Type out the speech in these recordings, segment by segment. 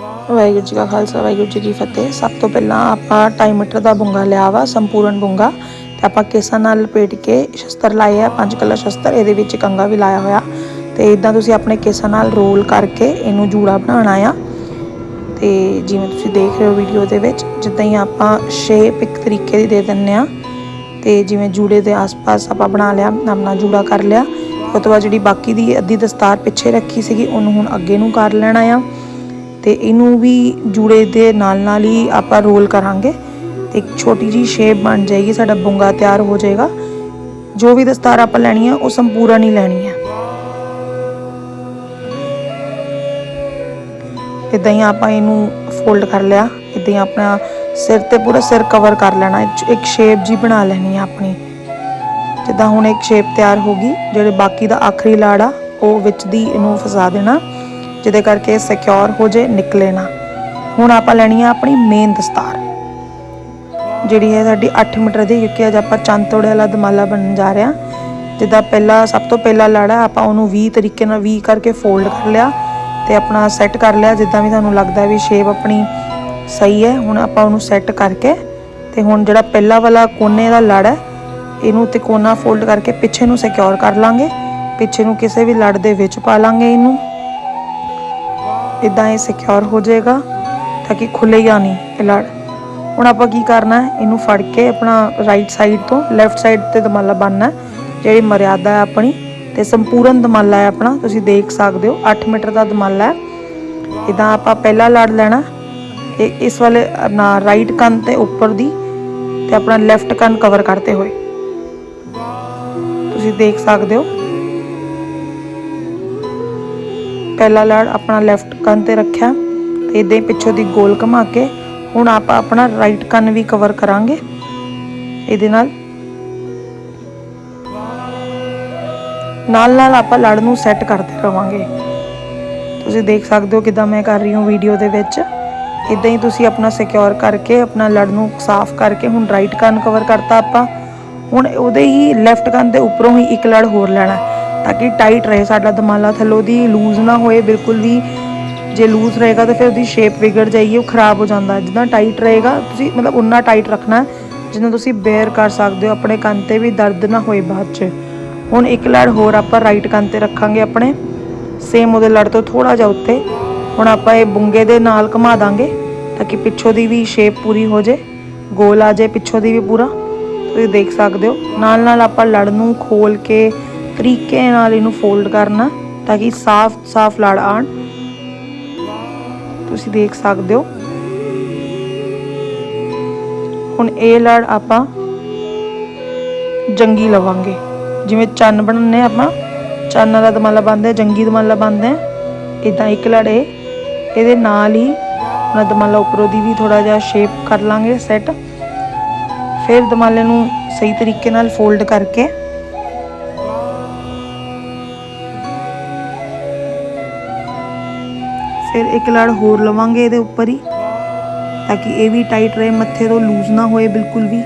ਵਾਹਿਗੁਰੂ ਜੀ ਕਾ ਖਾਲਸਾ, ਵਾਹਿਗੁਰੂ ਜੀ ਕੀ ਫਤਿਹ। ਸਭ ਤੋਂ ਪਹਿਲਾਂ ਆਪਾਂ 2.5 ਮੀਟਰ ਦਾ ਬੁੰਗਾ ਲਿਆ ਵਾ, ਸੰਪੂਰਨ ਬੁੰਗਾ। ਤੇ ਆਪਾਂ ਕੇਸਾਂ ਨਾਲ ਲਪੇਟ ਕੇ ਸ਼ਸਤਰ ਲਾਏ ਆ, ਪੰਜ ਕਲਾ ਸ਼ਸਤਰ, ਇਹਦੇ ਵਿੱਚ ਕੰਗਾ ਵੀ ਲਾਇਆ ਹੋਇਆ। ਤੇ ਇਦਾਂ ਤੁਸੀਂ ਆਪਣੇ ਕੇਸਾਂ ਨਾਲ ਰੋਲ ਕਰਕੇ ਇਹਨੂੰ ਜੂੜਾ ਬਣਾਉਣਾ ਆ। ਤੇ ਜਿਵੇਂ ਤੁਸੀਂ ਦੇਖ ਰਹੇ ਹੋ ਵੀਡੀਓ ਦੇ ਵਿੱਚ, ਜਿੱਦਾਂ ਹੀ ਆਪਾਂ ਸ਼ੇਪ ਇੱਕ ਤਰੀਕੇ ਦੀ ਦੇ ਦਿੰਨੇ ਆ, ਤੇ ਜਿਵੇਂ ਜੂੜੇ ਦੇ ਆਸ-ਪਾਸ ਆਪਾਂ ਬਣਾ ਲਿਆ, ਆਪਣਾ ਜੂੜਾ ਕਰ ਲਿਆ, ਉਸ ਤੋਂ ਬਾਅਦ ਜਿਹੜੀ ਬਾਕੀ ਦੀ ਅੱਧੀ ਦਸਤਾਰ ਪਿੱਛੇ ਰੱਖੀ ਸੀਗੀ, ਉਹਨੂੰ ਹੁਣ ਅੱਗੇ ਨੂੰ ਕਰ ਲੈਣਾ ਆ। ਤੇ ਇਹਨੂੰ ਵੀ ਜੂੜੇ ਦੇ ਨਾਲ ਨਾਲ ਹੀ ਆਪਾਂ ਰੋਲ ਕਰਾਂਗੇ ਤੇ ਇੱਕ ਛੋਟੀ ਜੀ ਸ਼ੇਪ ਬਣ ਜਾਏਗੀ, ਸਾਡਾ ਬੁੰਗਾ ਤਿਆਰ ਹੋ ਜਾਏਗਾ। ਜੋ ਵੀ ਦਸਤਾਰ ਆਪਾਂ ਲੈਣੀ ਹੈ ਉਹ ਸੰਪੂਰਨ ਹੀ ਲੈਣੀ ਹੈ ਇਦਾਂ ਹੀ ਆਪਾਂ ਇਹਨੂੰ ਫੋਲਡ ਕਰ ਲਿਆ ਇਦਾਂ ਹੀ ਆਪਣਾ ਸਿਰ ਤੇ ਪੂਰਾ ਸਿਰ ਕਵਰ ਕਰ ਲੈਣਾ, ਇੱਕ- ਸ਼ੇਪ ਜੀ ਬਣਾ ਲੈਣੀ ਹੈ ਆਪਣੀ। ਜਿੱਦਾਂ ਹੁਣ ਇੱਕ ਸ਼ੇਪ ਤਿਆਰ ਹੋ ਗਈ, ਜਿਹੜੇ ਬਾਕੀ ਦਾ ਆਖਰੀ ਲਾੜ ਆ ਉਹ ਵਿੱਚ ਦੀ ਇਹਨੂੰ ਫਸਾ ਦੇਣਾ। ਜਿਹਦੇ ਕਰਕੇ ਸਿਕਿਉਰ ਹੋ ਜੇ, ਨਿਕਲੇ ਨਾ। ਹੁਣ ਆਪਾਂ ਲੈਣੀ ਆ ਆਪਣੀ ਮੇਨ ਦਸਤਾਰ। ਜਿਹੜੀ ਹੈ ਸਾਡੀ 8 ਮੀਟਰ ਦੀ, ਕਿਉਂਕਿ ਅੱਜ ਆਪਾਂ ਚੰਦ ਤੋੜੇ ਵਾਲਾ ਦਮਾਲਾ ਬਣਨ ਜਾ ਰਹੇ ਹਾਂ ਜਿੱਦਾਂ ਪਹਿਲਾ, ਸਭ ਤੋਂ ਪਹਿਲਾ ਲਾੜਾ ਆਪਾਂ ਉਹਨੂੰ 20 ਤਰੀਕੇ ਨਾਲ 20 ਕਰਕੇ ਫੋਲਡ ਕਰ ਲਿਆ ਤੇ ਆਪਣਾ ਸੈੱਟ ਕਰ ਲਿਆ, ਜਿੱਦਾਂ ਵੀ ਤੁਹਾਨੂੰ ਲੱਗਦਾ ਵੀ ਸ਼ੇਪ ਆਪਣੀ ਸਹੀ ਹੈ, ਹੁਣ ਆਪਾਂ ਉਹਨੂੰ ਸੈੱਟ ਕਰਕੇ ਤੇ ਹੁਣ ਜਿਹੜਾ ਪਹਿਲਾ ਵਾਲਾ ਕੋਨੇ ਦਾ ਲੜ ਹੈ, ਇਹਨੂੰ ਤੇ ਕੋਨਾ ਫੋਲਡ ਕਰਕੇ ਪਿੱਛੇ ਨੂੰ ਸਿਕਿਉਰ ਕਰ ਲਾਂਗੇ। ਪਿੱਛੇ ਨੂੰ ਕਿਸੇ ਵੀ ਲੜ ਦੇ ਵਿੱਚ ਪਾ ਲਾਂਗੇ ਇਹਨੂੰ। ਇਦਾਂ ਇਹ ਸਿਕਿਉਰ ਹੋ ਜਾਏਗਾ ਤਾਂ ਕਿ ਖੁੱਲੇਗਾ ਨਹੀਂ ਇਹ ਲੜ। ਹੁਣ ਆਪਾਂ ਕੀ ਕਰਨਾ ਹੈ? ਇਹਨੂੰ ਫੜ ਕੇ ਆਪਣਾ ਰਾਈਟ ਸਾਈਡ ਤੋਂ ਲੈਫਟ ਸਾਈਡ ਤੇ ਦਮਾਲਾ ਬੰਨਣਾ ਜਿਹੜੀ ਮਰਿਆਦਾ ਹੈ ਆਪਣੀ ਤੇ ਸੰਪੂਰਨ ਦਮਾਲਾ ਹੈ ਆਪਣਾ, ਤੁਸੀਂ ਦੇਖ ਸਕਦੇ ਹੋ 8 ਮੀਟਰ ਦਾ ਦਮਾਲਾ ਹੈ। ਇਦਾਂ ਆਪਾਂ ਪਹਿਲਾ ਲੜ ਲੈਣਾ ਇਹ ਇਸ ਵਾਲੇ ਨਾ ਰਾਈਟ ਕੰਨ ਤੇ ਉੱਪਰ ਦੀ ਤੇ ਆਪਣਾ ਲੈਫਟ ਕੰਨ ਕਵਰ ਕਰਤੇ ਹੋਏ। ਤੁਸੀਂ ਦੇਖ ਸਕਦੇ ਹੋ ਪਹਿਲਾ ਲੜ ਆਪਣਾ ਲੈਫਟ ਕੰਨ ਤੇ ਰੱਖਿਆ, ਤੇ ਇਦਾਂ ਹੀ ਪਿੱਛੋਂ ਦੀ ਗੋਲ ਘੁਮਾ ਕੇ ਹੁਣ ਆਪਾਂ ਆਪਣਾ ਰਾਈਟ ਕੰਨ ਵੀ ਕਵਰ ਕਰਾਂਗੇ। ਇਹਦੇ ਨਾਲ ਨਾਲ ਨਾਲ ਆਪਾਂ ਲੜ ਨੂੰ ਸੈੱਟ ਕਰਦੇ ਰਵਾਂਗੇ। ਤੁਸੀਂ ਦੇਖ ਸਕਦੇ ਹੋ ਕਿਦਾਂ ਮੈਂ ਕਰ ਰਹੀ ਹਾਂ ਵੀਡੀਓ ਦੇ ਵਿੱਚ। ਇਦਾਂ ਹੀ ਤੁਸੀਂ ਆਪਣਾ ਸਿਕਿਉਰ ਕਰਕੇ, ਆਪਣਾ ਲੜ ਨੂੰ ਸਾਫ਼ ਕਰਕੇ ਹੁਣ ਰਾਈਟ ਕੰਨ ਕਵਰ ਕਰਤਾ ਆਪਾਂ। ਹੁਣ ਉਹਦੇ ਹੀ ਲੈਫਟ ਕੰਨ ਦੇ ਉੱਪਰੋਂ ਹੀ ਇੱਕ ਲੜ ਹੋਰ ਲੈਣਾ। ਤਾਂ ਕਿ ਟਾਈਟ ਰਹੇ ਸਾਡਾ ਦਮਾਲਾ ਥੱਲੋਂ ਦੀ ਲੂਜ਼ ਨਾ ਹੋਏ ਬਿਲਕੁਲ ਵੀ ਜੇ ਲੂਜ਼ ਰਹੇਗਾ ਤਾਂ ਫਿਰ ਉਹਦੀ ਸ਼ੇਪ ਵਿਗੜ ਜਾਏਗੀ ਉਹ ਖਰਾਬ ਹੋ ਜਾਂਦਾ। ਹੈ। ਜਿੱਦਾਂ ਟਾਈਟ ਰਹੇਗਾ ਤੁਸੀਂ ਮਤਲਬ ਉਨਾ ਟਾਈਟ ਰੱਖਣਾ ਹੈ, ਜਿੰਨਾ ਤੁਸੀਂ ਬੇਅਰ ਕਰ ਸਕਦੇ ਹੋ ਆਪਣੇ ਕੰਨ ਤੇ ਵੀ ਦਰਦ ਨਾ ਹੋਏ ਬਾਅਦ 'ਚ। ਹੁਣ ਇੱਕ ਲੜ ਹੋਰ ਆਪਾਂ ਰਾਈਟ ਕੰਨ ਤੇ ਰੱਖਾਂਗੇ ਆਪਣੇ ਸੇਮ ਉਹਦੇ ਲੜ ਤੋਂ ਥੋੜਾ ਜਿਹਾ ਉੱਤੇ। ਹੁਣ ਆਪਾਂ ਇਹ ਬੁੰਗੇ ਦੇ ਨਾਲ ਘੁਮਾ ਦਾਂਗੇ ਤਾਂ ਕਿ ਪਿੱਛੋਂ ਦੀ ਵੀ ਸ਼ੇਪ ਪੂਰੀ ਹੋ ਜੇ ਗੋਲ ਆ ਜੇ ਪਿੱਛੋਂ ਦੀ ਵੀ ਪੂਰਾ। ਤੁਸੀਂ ਦੇਖ ਸਕਦੇ ਹੋ ਨਾਲ ਨਾਲ ਆਪਾਂ ਲੜ ਨੂੰ ਖੋਲ ਕੇ ਤਰੀਕੇ ਨਾਲ ਇਹਨੂੰ ਫੋਲਡ ਕਰਨਾ ਤਾਂ ਕਿ ਸਾਫ਼ ਸਾਫ਼ ਲੜ ਆਣ ਤੁਸੀਂ ਦੇਖ ਸਕਦੇ ਹੋ। ਹੁਣ ਇਹ ਲੜ ਆਪਾਂ ਜੰਗੀ ਲਵਾਂਗੇ। ਜਿਵੇਂ ਚੰਨ ਬਣਾਉਂਦੇ ਆਪਾਂ, ਚੰਨ ਦਾ ਦਮਾਲਾ ਬੰਨਦੇ ਜੰਗੀ ਦਮਾਲਾ ਬੰਨਦੇ ਇਦਾਂ ਇੱਕ ਲੜ ਇਹ, ਇਹਦੇ ਨਾਲ ਹੀ ਉਹਨਾਂ ਦਮਾਲਾ ਉੱਪਰੋਂ ਦੀ ਵੀ ਥੋੜਾ ਜਿਹਾ ਸ਼ੇਪ ਕਰ ਲਾਂਗੇ ਸੈੱਟ ਫਿਰ ਦਮਾਲੇ ਨੂੰ ਸਹੀ ਤਰੀਕੇ ਨਾਲ ਫੋਲਡ ਕਰਕੇ ਫਿਰ ਇੱਕ ਲੜ ਹੋਰ ਲਵਾਂਗੇ ਇਹਦੇ ਉੱਪਰ ਹੀ, ਤਾਂ ਕਿ ਇਹ ਵੀ ਟਾਈਟ ਰਹੇ, ਮੱਥੇ ਤੋਂ ਲੂਜ਼ ਨਾ ਹੋਏ ਬਿਲਕੁਲ ਵੀ।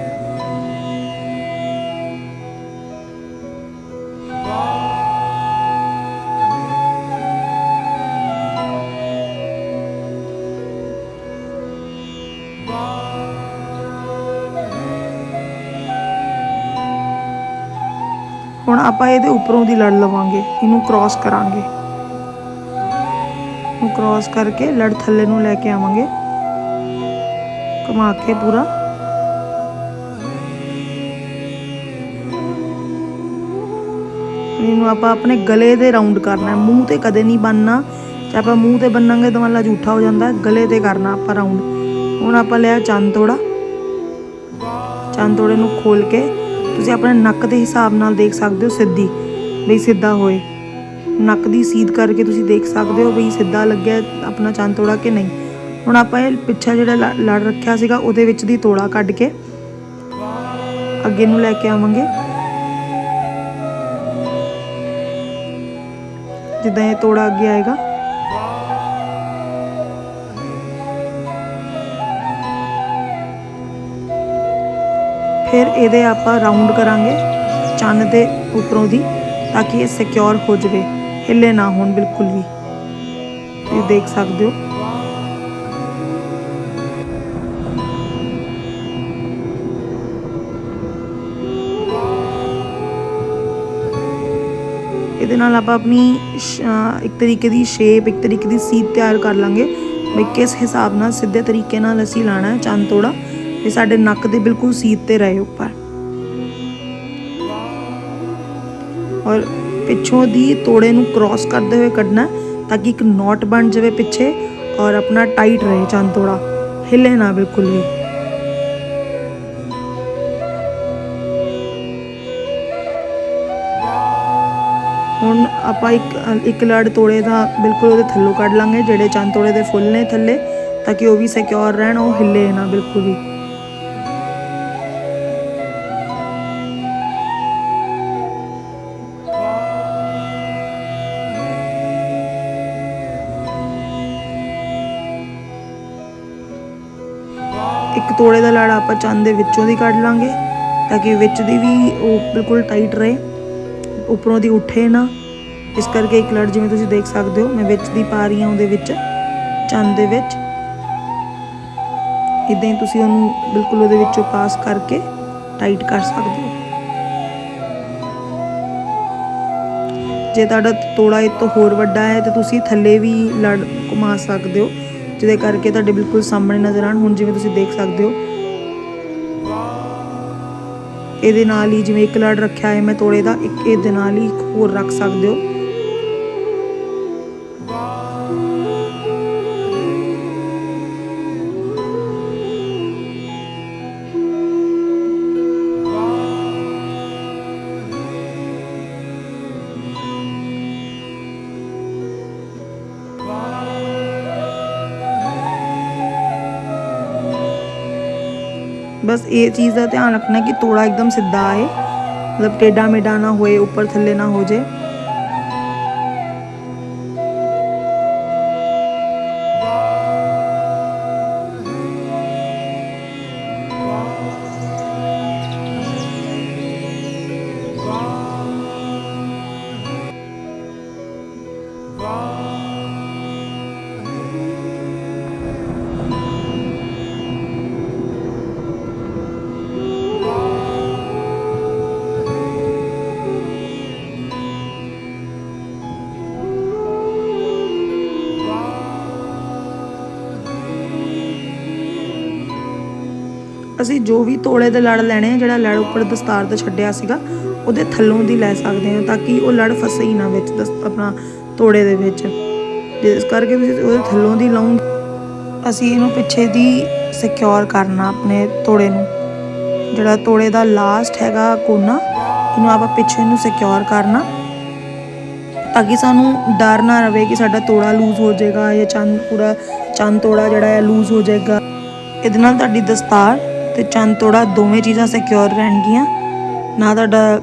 ਹੁਣ ਆਪਾਂ ਇਹਦੇ ਉੱਪਰੋਂ ਦੀ ਲੜ ਲਵਾਂਗੇ, ਇਹਨੂੰ ਕ੍ਰਾਸ ਕਰਾਂਗੇ। ਕ੍ਰਾਸ ਕਰਕੇ ਲੜ ਥੱਲੇ ਨੂੰ ਲੈ ਕੇ ਆਵਾਂਗੇ। ਘੁਮਾ ਕੇ ਪੂਰਾ। ਇਹਨੂੰ ਆਪਾਂ ਆਪਣੇ ਗਲੇ ਦੇ ਰਾਉਂਡ ਕਰਨਾ ਹੈ। ਮੂੰਹ ਤੇ ਕਦੇ ਨਹੀਂ ਬੰਨਣਾ। ਜੇ ਆਪਾਂ ਮੂੰਹ ਤੇ ਬੰਨਾਂਗੇ ਤਾਂ ਮਤਲਬ ਝੂਠਾ ਹੋ ਜਾਂਦਾ ਗਲੇ ਤੇ ਕਰਨਾ ਆਪਾਂ ਰਾਉਂਡ ਹੁਣ ਆਪਾਂ ਲਿਆ ਚੰਦ ਤੋੜਾ। ਚੰਦ ਤੋੜੇ ਨੂੰ ਖੋਲ ਕੇ ਤੁਸੀਂ ਆਪਣੇ ਨੱਕ ਦੇ ਹਿਸਾਬ ਨਾਲ ਦੇਖ ਸਕਦੇ ਹੋ ਸਿੱਧੀ, ਵੀ ਸਿੱਧਾ ਹੋਏ। ਨੱਕ ਦੀ ਸੀਧ ਕਰਕੇ ਤੁਸੀਂ ਦੇਖ ਸਕਦੇ ਹੋ ਵੀ ਸਿੱਧਾ ਲੱਗਿਆ ਆਪਣਾ ਚੰਨ ਤੋੜਾ ਕਿ ਨਹੀਂ। ਹੁਣ ਆਪਾਂ ਇਹ ਪਿੱਛਾ ਜਿਹੜਾ ਲ- ਲੜ ਰੱਖਿਆ ਸੀਗਾ, ਉਹਦੇ ਵਿੱਚ ਦੀ ਤੋੜਾ ਕੱਢ ਕੇ ਅੱਗੇ ਨੂੰ ਲੈ ਕੇ ਆਵਾਂਗੇ। ਜਿੱਦਾਂ ਇਹ ਤੋੜਾ ਅੱਗੇ ਆਏਗਾ। ਫਿਰ ਇਹਦੇ ਆਪਾਂ ਰਾਉਂਡ ਕਰਾਂਗੇ ਚੰਨ ਦੇ ਉੱਪਰੋਂ ਦੀ, ਤਾਂ ਕਿ ਇਹ ਸਿਕਿਉਰ ਹੋ ਜਾਵੇ। ਹਿੱਲੇ ਨਾ ਹੋਣ ਬਿਲਕੁਲ ਵੀ। ਤੁਸੀਂ ਦੇਖ ਸਕਦੇ ਹੋ। ਇਹਦੇ ਨਾਲ ਆਪਾਂ ਆਪਣੀ ਇੱਕ ਤਰੀਕੇ ਦੀ ਸ਼ੇਪ ਇੱਕ ਤਰੀਕੇ ਦੀ ਸੀਧ ਤਿਆਰ ਕਰ ਲਾਂਗੇ। ਵੀ ਕਿਸ ਹਿਸਾਬ ਨਾਲ ਸਿੱਧੇ ਤਰੀਕੇ ਨਾਲ ਅਸੀਂ ਲਾਣਾ ਹੈ ਚੰਨ ਤੋੜਾ ਇਹ ਸਾਡੇ ਨੱਕ ਦੇ ਬਿਲਕੁਲ ਸੀਧ ਤੇ ਰਹੇ ਉੱਪਰ। ਔਰ ਪਿੱਛੋਂ ਦੀ ਤੋੜੇ ਨੂੰ ਕ੍ਰਾਸ ਕਰਦੇ ਹੋਏ ਕੱਢਣਾ ਤਾਂ ਕਿ ਇੱਕ ਨੋਟ ਬਣ ਜਾਵੇ ਪਿੱਛੇ ਔਰ ਆਪਣਾ ਟਾਈਟ ਰਹੇ ਚੰਦ ਤੋੜਾ। ਹਿੱਲੇ ਨਾ ਬਿਲਕੁਲ ਵੀ। ਹੁਣ ਆਪਾਂ ਇੱਕ ਇੱਕ ਲੜ ਤੋੜੇ ਦਾ ਬਿਲਕੁਲ ਉਹਦੇ ਥੱਲੋਂ ਕੱਢ ਲਾਂਗੇ, ਜਿਹੜੇ ਚੰਦ ਤੋੜੇ ਦੇ ਫੁੱਲ ਨੇ ਥੱਲੇ, ਤਾਂ ਕਿ ਉਹ ਵੀ ਸਿਕਿਉਰ ਰਹਿਣ, ਉਹ ਹਿੱਲੇ ਨਾ ਬਿਲਕੁਲ ਵੀ। ਤੋੜੇ ਦਾ ਲੜ ਆਪਾਂ ਚੰਦ ਦੇ ਵਿੱਚੋਂ ਦੀ ਕੱਢ ਲਾਂਗੇ ਤਾਂ ਕਿ ਵਿੱਚ ਦੀ ਵੀ ਉਹ ਬਿਲਕੁਲ ਟਾਈਟ ਰਹੇ। ਉੱਪਰੋਂ ਦੀ ਉੱਠੇ ਨਾ। ਇਸ ਕਰਕੇ ਇੱਕ ਲੜ ਜਿਵੇਂ ਤੁਸੀਂ ਦੇਖ ਸਕਦੇ ਹੋ, ਮੈਂ ਵਿੱਚ ਦੀ ਪਾ ਰਹੀ ਹਾਂ ਉਹਦੇ ਵਿੱਚ ਚੰਦ ਦੇ ਵਿੱਚ। ਇਦਾਂ ਹੀ ਤੁਸੀਂ ਉਹਨੂੰ ਬਿਲਕੁਲ ਉਹਦੇ ਵਿੱਚੋਂ ਪਾਸ ਕਰਕੇ ਟਾਈਟ ਕਰ ਸਕਦੇ ਹੋ। ਜੇ ਤੁਹਾਡਾ ਤੋੜਾ ਇਹ ਤੋਂ ਹੋਰ ਵੱਡਾ ਹੈ, ਤਾਂ ਤੁਸੀਂ ਥੱਲੇ ਵੀ ਲੜ ਘੁਮਾ ਸਕਦੇ ਹੋ। ਜਿਹਦੇ ਕਰਕੇ ਤੁਹਾਡੇ ਬਿਲਕੁਲ ਸਾਹਮਣੇ ਨਜ਼ਰ ਆਣ ਹੁਣ ਜਿਵੇਂ ਤੁਸੀਂ ਦੇਖ ਸਕਦੇ ਹੋ, ਇਹਦੇ ਨਾਲ ਹੀ ਜਿਵੇਂ ਇੱਕ ਲੜ ਰੱਖਿਆ ਹੈ ਮੈਂ ਤੋੜੇ ਦਾ, ਇੱਕ ਇਹਦੇ ਨਾਲ ਹੀ ਇੱਕ ਹੋਰ ਰੱਖ ਸਕਦੇ ਹੋ। ਬਸ ਇਹ ਚੀਜ਼ ਦਾ ਧਿਆਨ ਰੱਖਣਾ ਕਿ ਤੋੜਾ ਇੱਕਦਮ ਸਿੱਧਾ ਆਏ। ਮਤਲਬ ਟੇਡਾ ਮੇਡਾ ਨਾ ਹੋਏ, ਉੱਪਰ ਥੱਲੇ ਨਾ ਹੋ ਜੇ। ਅਸੀਂ ਜੋ ਵੀ ਤੋੜੇ ਦੇ ਲੜ ਲੈਣੇ ਆ, ਜਿਹੜਾ ਲੜ ਉੱਪਰ ਦਸਤਾਰ ਤੇ ਛੱਡਿਆ ਸੀਗਾ, ਉਹਦੇ ਥੱਲੋਂ ਦੀ ਲੈ ਸਕਦੇ ਹਾਂ ਤਾਂ ਕਿ ਉਹ ਲੜ ਫਸੇ ਹੀ ਨਾ ਵਿੱਚ ਦਸ- ਆਪਣਾ ਤੋੜੇ ਦੇ ਵਿੱਚ। ਜਿਸ ਕਰਕੇ ਤੁਸੀਂ ਉਹਦੇ ਥੱਲੋਂ ਦੀ ਲਾਉਂਗੇ ਅਸੀਂ ਇਹਨੂੰ ਪਿੱਛੇ ਦੀ ਸਿਕਿਉਰ ਕਰਨਾ ਆਪਣੇ ਤੋੜੇ ਨੂੰ। ਜਿਹੜਾ ਤੋੜੇ ਦਾ ਲਾਸਟ ਹੈਗਾ ਕੋਨਾ ਇਹਨੂੰ ਆਪਾਂ ਪਿੱਛੇ ਨੂੰ ਸਿਕਿਉਰ ਕਰਨਾ। ਤਾਂ ਕਿ ਸਾਨੂੰ ਡਰ ਨਾ ਰਵੇ ਕਿ ਸਾਡਾ ਤੋੜਾ ਲੂਜ਼ ਹੋ ਜਾਏਗਾ ਜਾਂ ਚੰਦ ਪੂਰਾ ਚੰਦ ਤੋੜਾ ਜਿਹੜਾ ਹੈ ਲੂਜ਼ ਹੋ ਜਾਏਗਾ। ਇਹਦੇ ਨਾਲ ਤੁਹਾਡੀ ਦਸਤਾਰ ਤੇ ਚੰਦ ਤੋੜਾ ਦੋਵੇਂ ਚੀਜ਼ਾਂ ਸਿਕਿਉਰ ਰਹਿਣਗੀਆਂ। ਨਾ ਤੁਹਾਡਾ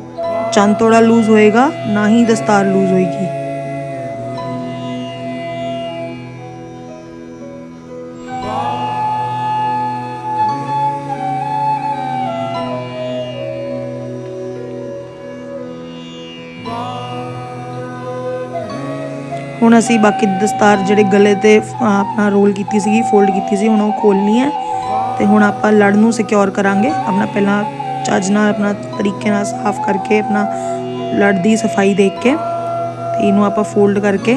ਚੰਦ ਤੋੜਾ ਲੂਜ਼ ਹੋਏਗਾ, ਨਾ ਹੀ ਦਸਤਾਰ ਲੂਜ਼ ਹੋਏਗੀ। ਹੁਣ ਅਸੀਂ ਬਾਕੀ ਦਸਤਾਰ ਜਿਹੜੇ ਗਲੇ ਤੇ ਆਪਣਾ ਰੋਲ ਕੀਤੀ ਸੀਗੀ ਫੋਲਡ ਕੀਤੀ ਸੀ, ਹੁਣ ਉਹ ਖੋਲਣੀ ਹੈ। ਤੇ ਹੁਣ ਆਪਾਂ ਲੜ ਨੂੰ ਸਿਕਿਉਰ ਕਰਾਂਗੇ। ਆਪਣਾ ਪਹਿਲਾਂ ਚੱਜ ਨਾਲ, ਆਪਣਾ ਤਰੀਕੇ ਨਾਲ ਸਾਫ਼ ਕਰਕੇ, ਆਪਣਾ ਲੜ ਦੀ ਸਫ਼ਾਈ ਦੇਖ ਕੇ ਤੇ ਇਹਨੂੰ ਆਪਾਂ ਫੋਲਡ ਕਰਕੇ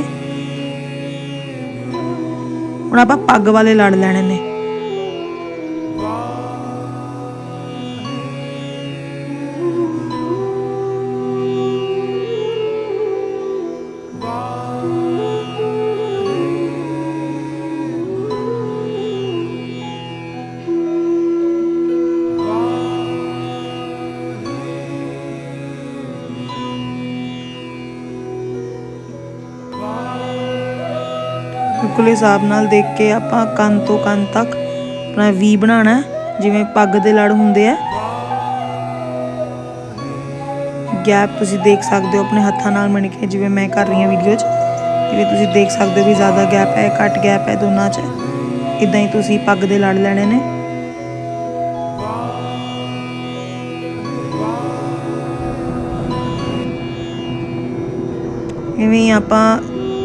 ਹੁਣ ਆਪਾਂ ਪੱਗ ਵਾਲੇ ਲੜ ਲੈਣੇ ਨੇ। ਬਿਲਕੁਲ ਹਿਸਾਬ ਨਾਲ ਦੇਖ ਕੇ ਆਪਾਂ ਕੰਨ ਤੋਂ ਕੰਨ ਤੱਕ ਆਪਣਾ ਵੀ ਬਣਾਉਣਾ ਜਿਵੇਂ ਪੱਗ ਦੇ ਲੜ ਹੁੰਦੇ ਆ। ਗੈਪ ਤੁਸੀਂ ਦੇਖ ਸਕਦੇ ਹੋ ਆਪਣੇ ਹੱਥਾਂ ਨਾਲ ਮਿਣ ਕੇ, ਜਿਵੇਂ ਮੈਂ ਕਰ ਰਹੀ ਹਾਂ ਵੀਡੀਓ 'ਚ। ਜਿਵੇਂ ਤੁਸੀਂ ਦੇਖ ਸਕਦੇ ਹੋ ਵੀ ਜ਼ਿਆਦਾ ਗੈਪ ਹੈ, ਘੱਟ ਗੈਪ ਹੈ ਦੋਨਾਂ 'ਚ। ਇਦਾਂ ਹੀ ਤੁਸੀਂ ਪੱਗ ਦੇ ਲੜ ਲੈਣੇ ਨੇ। ਇਵੇਂ ਆਪਾਂ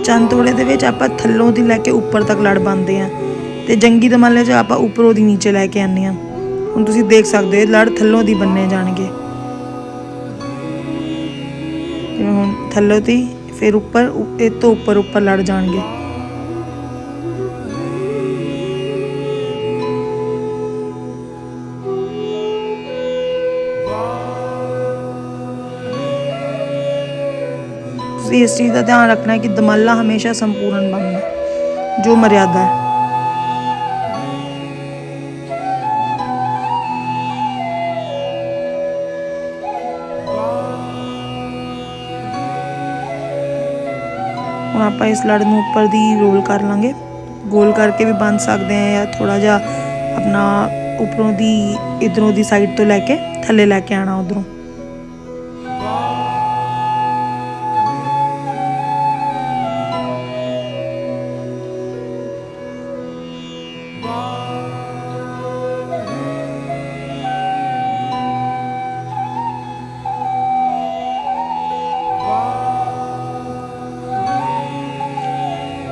ਚੰਦ ਤੋੜੇ ਦੇ ਵਿੱਚ ਆਪਾਂ ਥੱਲੋਂ ਦੀ ਲੈ ਕੇ ਉੱਪਰ ਤੱਕ ਲੜ ਬੰਨਦੇ ਆ ਤੇ ਜੰਗੀ ਦਮਾਲੇ 'ਚ ਆਪਾਂ ਉੱਪਰੋਂ ਦੀ ਨੀਚੇ ਲੈ ਕੇ ਆਉਂਦੇ ਆ ਹੁਣ ਤੁਸੀਂ ਦੇਖ ਸਕਦੇ ਹੋ ਲੜ ਥੱਲੋਂ ਦੀ ਬੰਨੇ ਜਾਣਗੇ। ਜਿਵੇਂ ਹੁਣ ਥੱਲੋਂ ਦੀ, ਫਿਰ ਉੱਪਰ ਉ- ਇਹ ਤੋਂ ਉੱਪਰ ਉੱਪਰ ਲੜ ਜਾਣਗੇ। ਤੁਸੀਂ ਇਸ ਚੀਜ਼ ਦਾ ਧਿਆਨ ਰੱਖਣਾ ਹੈ ਕਿ ਦਮਾਲਾ ਹਮੇਸ਼ਾ ਸੰਪੂਰਨ ਬਣਨਾ ਜੋ ਮਰਿਆਦਾ ਹੈ। ਹੁਣ ਆਪਾਂ ਇਸ ਲੜ ਨੂੰ ਉੱਪਰ ਦੀ ਰੋਲ ਕਰ ਲਾਂਗੇ। ਗੋਲ ਕਰਕੇ ਵੀ ਬੰਨ ਸਕਦੇ ਆ ਜਾਂ ਥੋੜਾ ਜਿਹਾ ਆਪਣਾ ਉੱਪਰੋਂ ਦੀ, ਇਧਰੋਂ ਦੀ ਸਾਈਡ ਤੋਂ ਲੈ ਕੇ ਥੱਲੇ ਲੈ ਕੇ ਆਣਾ ਉਧਰੋਂ।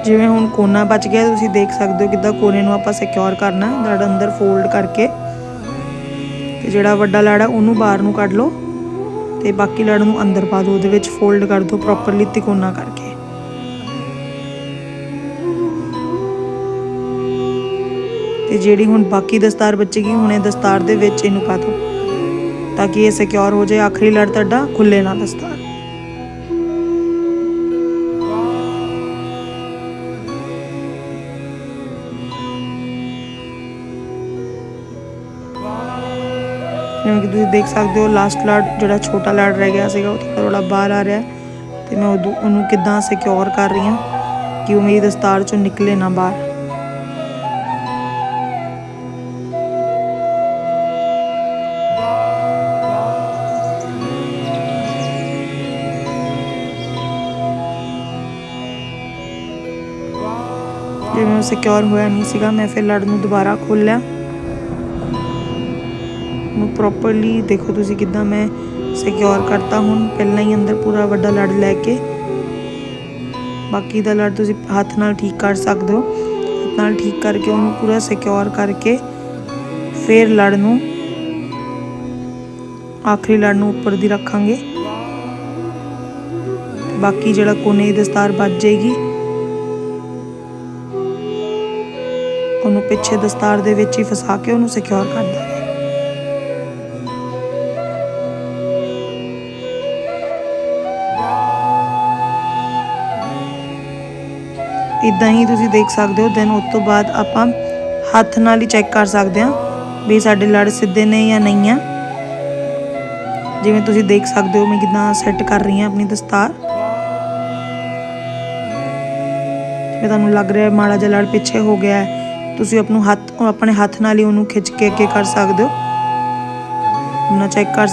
ਜਿਵੇਂ ਹੁਣ ਕੋਨਾ ਬਚ ਗਿਆ, ਤੁਸੀਂ ਦੇਖ ਸਕਦੇ ਹੋ ਕਿੱਦਾਂ ਕੋਨੇ ਨੂੰ ਆਪਾਂ ਸਿਕਿਉਰ ਕਰਨਾ ਹੈ ਲੜ ਅੰਦਰ ਫੋਲਡ ਕਰਕੇ। ਤੇ ਜਿਹੜਾ ਵੱਡਾ ਲੜ ਹੈ ਉਹਨੂੰ ਬਾਹਰ ਨੂੰ ਕੱਢ ਲਓ। ਤੇ ਬਾਕੀ ਲੜ ਨੂੰ ਅੰਦਰ ਪਾ ਦਿਓ, ਉਹਦੇ ਵਿੱਚ ਫੋਲਡ ਕਰ ਦਿਓ ਪ੍ਰੋਪਰਲੀ ਤਿਕੋਨਾ ਕਰਕੇ। ਤੇ ਜਿਹੜੀ ਹੁਣ ਬਾਕੀ ਦਸਤਾਰ ਬਚੇਗੀ, ਹੁਣ ਇਹ ਦਸਤਾਰ ਦੇ ਵਿੱਚ ਇਹਨੂੰ ਪਾ ਦਿਓ। ਤਾਂ ਕਿ ਇਹ ਸਿਕਿਉਰ ਹੋ ਜਾਏ, ਆਖਰੀ ਲੜ ਤੁਹਾਡਾ ਖੁੱਲੇ ਨਾ ਦਸਤਾਰ। ਜਿਵੇਂ ਕਿ ਤੁਸੀਂ ਦੇਖ ਸਕਦੇ ਹੋ ਲਾਸਟ ਲੜ ਜਿਹੜਾ ਛੋਟਾ ਲੜ ਰਹਿ ਗਿਆ ਸੀਗਾ, ਉਹ ਥੋੜਾ ਥੋੜਾ ਬਾਹਰ ਆ ਰਿਹਾ। ਤੇ ਮੈਂ ਉਦੋਂ- ਉਹਨੂੰ ਕਿੱਦਾਂ ਸਿਕਿਉਰ ਕਰ ਰਹੀ ਹਾਂ ਕਿ ਉਹ ਮੇਰੀ ਦਸਤਾਰ ਚੋਂ ਨਿਕਲੇ ਨਾ ਬਾਹਰ। ਜਿਵੇਂ ਉਹ ਸਿਕਿਉਰ ਹੋਇਆ ਨਹੀਂ ਸੀਗਾ, ਮੈਂ ਫਿਰ ਲੜ ਨੂੰ ਦੁਬਾਰਾ ਖੋਲ੍ਹਿਆ। ਨੂੰ ਪ੍ਰੋਪਰਲੀ ਦੇਖੋ ਤੁਸੀਂ ਕਿਦਾਂ ਮੈਂ ਸਿਕਿਉਰ ਕਰਤਾ ਹੁਣ। ਪਹਿਲਾਂ ਹੀ ਅੰਦਰ ਪੂਰਾ ਵੱਡਾ ਲੜ ਲੈ ਕੇ। ਬਾਕੀ ਦਾ ਲੜ ਤੁਸੀਂ ਹੱਥ ਨਾਲ ਠੀਕ ਕਰ ਸਕਦੇ ਹੋ। ਹੱਥ ਨਾਲ ਠੀਕ ਕਰਕੇ ਉਹਨੂੰ ਪੂਰਾ ਸਿਕਿਉਰ ਕਰਕੇ ਫਿਰ ਲੜ ਨੂੰ, ਆਖਰੀ ਲੜ ਨੂੰ ਉੱਪਰ ਦੀ ਰੱਖਾਂਗੇ। ਬਾਕੀ ਜਿਹੜਾ ਕੋਨੇ ਦੀ ਦਸਤਾਰ ਬਚ ਜਾਏਗੀ, ਉਹਨੂੰ ਪਿੱਛੇ ਦਸਤਾਰ ਦੇ ਵਿੱਚ ਹੀ ਫਸਾ ਕੇ ਉਹਨੂੰ ਸਿਕਿਉਰ ਕਰ ਇਦਾਂ ਹੀ ਤੁਸੀਂ ਦੇਖ ਸਕਦੇ ਹੋ, ਦੈਨ ਉਸ ਤੋਂ ਬਾਅਦ ਆਪਾਂ ਹੱਥ ਨਾਲ ਹੀ ਚੈੱਕ ਕਰ ਸਕਦੇ ਹਾਂ ਵੀ ਸਾਡੇ ਲੜ ਸਿੱਧੇ ਨੇ ਜਾਂ ਨਹੀਂ ਆ। ਜਿਵੇਂ ਤੁਸੀਂ ਦੇਖ ਸਕਦੇ ਹੋ, ਮੈਂ ਕਿਦਾਂ ਸੈੱਟ ਕਰ ਰਹੀ ਹਾਂ ਆਪਣੀ ਦਸਤਾਰ। ਜਿਵੇਂ ਤੁਹਾਨੂੰ ਲੱਗ ਰਿਹਾ ਮਾੜਾ ਜਿਹਾ ਲੜ ਪਿੱਛੇ ਹੋ ਗਿਆ ਹੈ, ਤੁਸੀਂ ਆਪਣਾ ਹੱਥ, ਆਪਣੇ ਹੱਥ ਨਾਲ ਹੀ ਉਹਨੂੰ ਖਿੱਚ ਕੇ ਅੱਗੇ ਕਰ ਸਕਦੇ ਹੋ। ਆਪਣਾ ਚੈੱਕ ਕਰ